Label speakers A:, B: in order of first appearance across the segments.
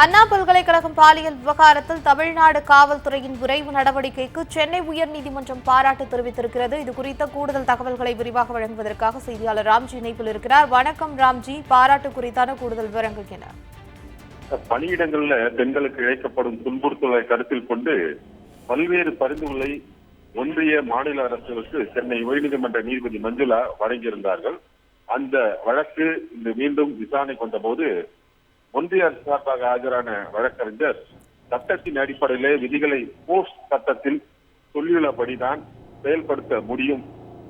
A: அண்ணா பல்கலைக்கழகம் பாலியல் விவகாரத்தில் தமிழ்நாடு காவல்துறையின் விரைவு நடவடிக்கைக்கு சென்னை உயர்நீதிமன்றம் பாராட்டு தெரிவித்திருக்கிறது. இது குறித்த கூடுதல் தகவல்களை விரிவாக வழங்குவதற்காக செய்தியாளர் ராம்ஜி இணைப்பில் இருக்கிறார். வணக்கம் ராம்ஜி. பாராட்டு குறித்தான கூடுதல் விவரங்கள் என்ன?
B: பணியிடங்கள்ல பெண்களுக்கு இழைக்கப்படும் துன்புறுத்தலை கருத்தில் கொண்டு பல்வேறு பரிந்துரைகளை ஒன்றிய மாநில அரசுகளுக்கு சென்னை உயர்நீதிமன்ற நீதிபதி மஞ்சுளா வழங்கியிருந்தார்கள். அந்த வழக்கு இன்று மீண்டும் விசாரணை கொண்டபோது ஒன்றிய அரசு சார்பாக ஆஜரான வழக்கறிஞர் சட்டத்தின் அடிப்படையிலே விதிகளை போஸ்ட் சட்டத்தில் சொல்லியுள்ளபடிதான் செயல்படுத்த முடியும்.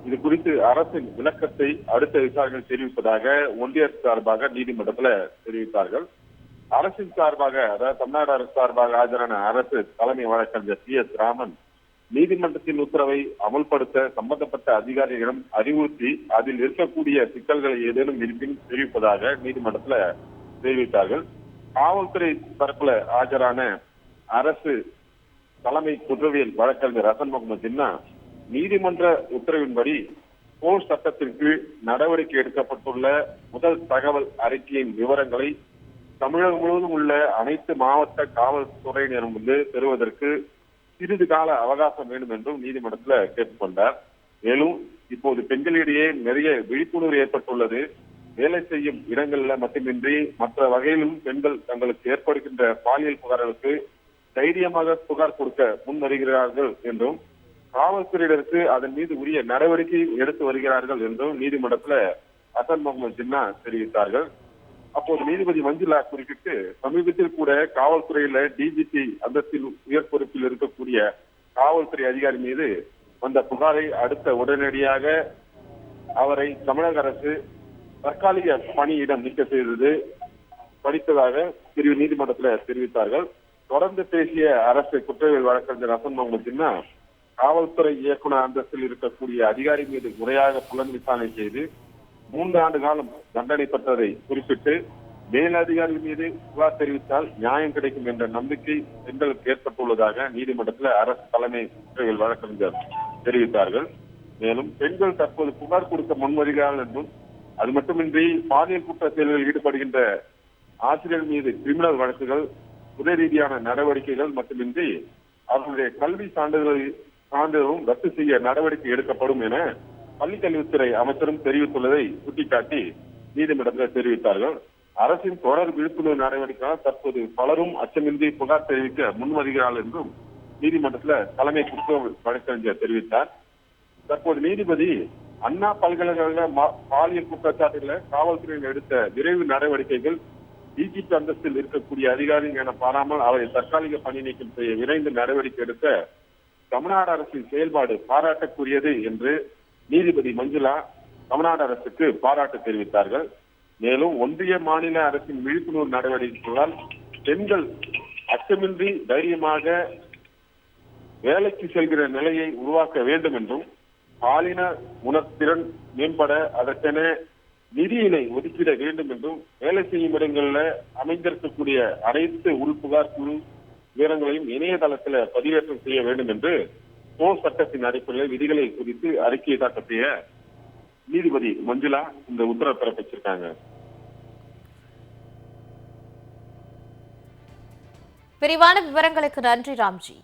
B: இது குறித்து அரசின் விளக்கத்தை அடுத்த விசாரணை தெரிவிப்பதாக ஒன்றிய அரசு சார்பாக நீதிமன்றத்தில் தெரிவித்தார்கள். அரசின் சார்பாக அதாவது தமிழ்நாடு அரசு சார்பாக ஆஜரான அரசு தலைமை வழக்கறிஞர் சி. எஸ். ராமன் நீதிமன்றத்தின் உத்தரவை அமல்படுத்த சம்பந்தப்பட்ட அதிகாரிகளிடம் அறிவுறுத்தி அதில் இருக்கக்கூடிய சிக்கல்களை ஏதேனும் இருப்பின் தெரிவிப்பதாக நீதிமன்றத்தில் தெரிவித்தார்கள். காவல்துறை தரப்புல ஆஜரான அரசு தலைமை குற்றவியல் வழக்கறிஞர் ரசன் முகமது ஜின்னா நீதிமன்ற உத்தரவின்படி போர் சட்டத்தின் கீழ் நடவடிக்கை எடுக்கப்பட்டுள்ள முதல் தகவல் அறிக்கையின் விவரங்களை தமிழகம் முழுவதும் உள்ள அனைத்து மாவட்ட காவல்துறையினரும் வந்து பெறுவதற்கு சிறிது கால அவகாசம் வேண்டும் என்றும் நீதிமன்றத்தில் கேட்டுக்கொண்டார். மேலும் இப்போது பெண்களிடையே நிறைய விழிப்புணர்வு ஏற்பட்டுள்ளது. வேலை செய்யும் இடங்கள்ல மட்டுமின்றி மற்ற வகையிலும் பெண்கள் தங்களுக்கு ஏற்படுகின்ற பாலியல் புகார்களுக்கு தைரியமாக புகார் கொடுக்க முன் வருகிறார்கள் என்றும் காவல்துறையினருக்கு அதன் மீது உரிய நடவடிக்கை எடுத்து வருகிறார்கள் என்றும் நீதிமன்றத்துல ஹசன் முகமது ஜின்னா தெரிவித்தார்கள். அப்போது நீதிபதி மஞ்சுளா குறிப்பிட்டு சமீபத்தில் கூட காவல்துறையில டிஜிபி அந்தஸ்தில் உயர் பொறுப்பில் இருக்கக்கூடிய காவல்துறை அதிகாரி மீது வந்த புகாரை அடுத்த உடனடியாக அவரை தமிழக அரசு தற்காலிக பணியிடம் நீக்க செய்தது படித்ததாக பிரிவு நீதிமன்றத்தில் தெரிவித்தார்கள். தொடர்ந்து பேசிய அரசு குற்றவியல் வழக்கறிஞர் அசன் முகமது ஜின்னா காவல்துறை இயக்குனர் அந்தஸ்தில் இருக்கக்கூடிய அதிகாரி மீது முறையாக புலன் விசாரணை செய்து மூன்று ஆண்டு காலம் தண்டனை பெற்றதை குறிப்பிட்டு மேலதிகாரி மீது புகார் தெரிவித்தால் நியாயம் கிடைக்கும் என்ற நம்பிக்கை பெண்களுக்கு ஏற்பட்டுள்ளதாக நீதிமன்றத்தில் அரசு தலைமை குற்றவியல் வழக்கறிஞர் தெரிவித்தார்கள். மேலும் பெண்கள் தற்போது புகார் கொடுக்க முன்வருகிறார்கள் என்றும் அது மட்டுமின்றி பாலியல் குற்ற செயல்களில் ஈடுபடுகின்ற ஆசிரியர் மீது கிரிமினல் வழக்குகள் துறை ரீதியான நடவடிக்கைகள் மட்டுமின்றி அவர்களுடைய கல்வி சான்றிதழ் சான்றிதழும் ரத்து செய்ய நடவடிக்கை எடுக்கப்படும் என பள்ளிக்கல்வித்துறை அமைச்சரும் தெரிவித்துள்ளதை சுட்டிக்காட்டி நீதிமன்றத்தில் தெரிவித்தார்கள். அரசின் தொடர் விழிப்புணர்வு நடவடிக்கையால் தற்போது பலரும் அச்சமின்றி புகார் தெரிவிக்க முன்வருகிறார்கள் என்றும் நீதிமன்றத்தில் தலைமை குற்ற வழக்கறிஞர் தெரிவித்தார். தற்போது நீதிபதி அண்ணா பல்கலைக்கழக பாலியல் குற்றச்சாட்டுகளை காவல்துறையில் எடுத்த விரைவு நடவடிக்கைகள் டிஜிபி அந்தஸ்தில் இருக்கக்கூடிய அதிகாரிகள் என பாராமல் அவரை தற்காலிக பணி நீக்கம் செய்ய விரைந்து நடவடிக்கை எடுத்த தமிழ்நாடு அரசின் செயல்பாடு பாராட்டக்கூடியது என்று நீதிபதி மஞ்சுளா தமிழ்நாடு அரசுக்கு பாராட்டு தெரிவித்தார்கள். மேலும் ஒன்றிய மாநில அரசின் விழிப்புணர்வு நடவடிக்கைகளால் பெண்கள் அச்சமின்றி தைரியமாக வேலைக்கு செல்கிற நிலையை உருவாக்க வேண்டும் என்றும் பாலின உணர்திறன் மேம்பட அதற்கென நிதியினை ஒதுக்கிட வேண்டும் என்றும் வேலை செய்யும் இடங்கள்ல அமைந்திருக்கக்கூடிய அனைத்து உள்புகார் குழு விவரங்களையும் இணையதளத்துல பதிவேற்றம் செய்ய வேண்டும் என்று போர் சட்டத்தின் அடிப்படையில் விதிகளை குறித்து அறிக்கை தாக்கத்திய நீதிபதி மஞ்சுளா இந்த உத்தரவு பிறப்பிச்சிருக்காங்க.
A: விரிவான விவரங்களுக்கு நன்றி ராம்ஜி.